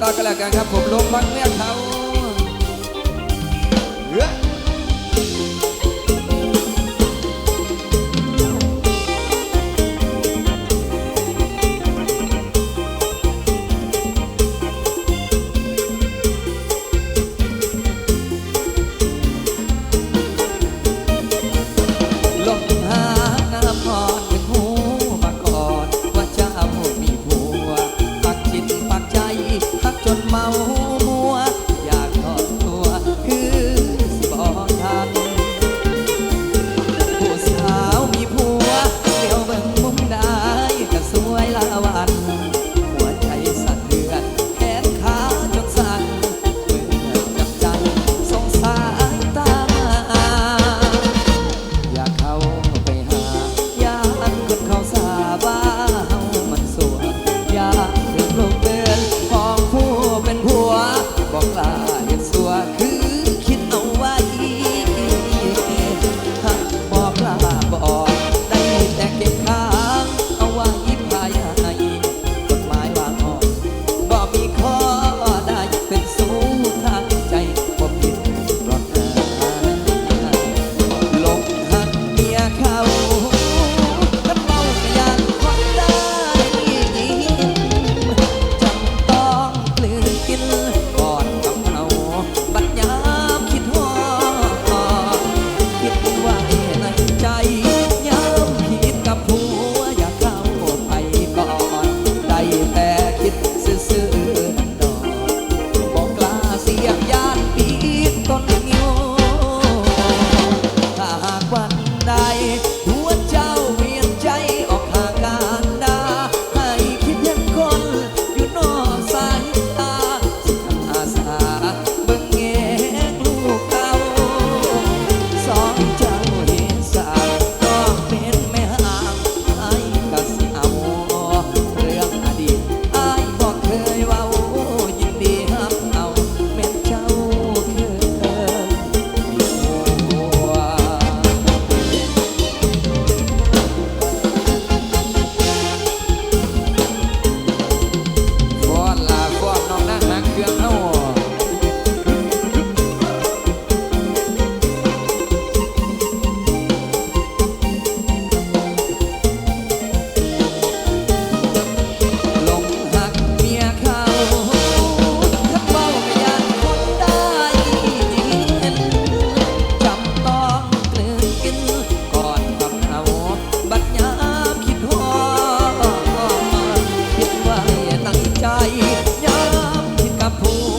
ก่นก็แล้วกันครับผมลงบังเมียเขาเฮ้ poor